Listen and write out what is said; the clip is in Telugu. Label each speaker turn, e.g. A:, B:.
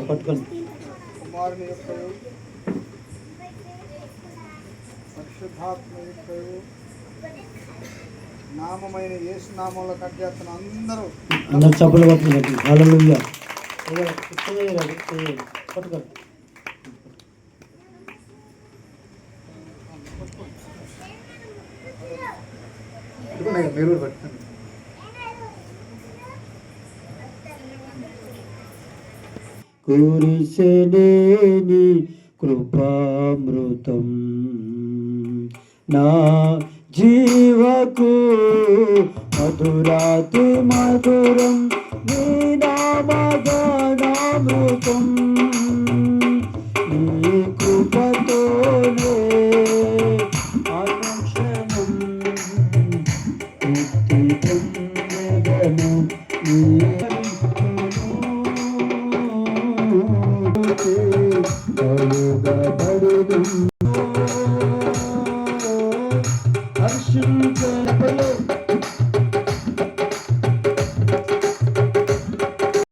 A: పట్టుకోండి.
B: కుమారుని యొక్కయో పరిశుద్ధాత్మ యొక్కయో నామమైన యేసు నామంలో కట్టేస్తున్న అందరూ
A: అందరు చప్పులు కొట్టుకున్నట్టు పట్టుకోండి
B: మీరు కూడా పట్టుకోండి
A: కురిసెలేని కృపామృతం. నా జీవకు మధురాతి మధురం నీనా ముక్తి పొందెదను నీ హర్షించే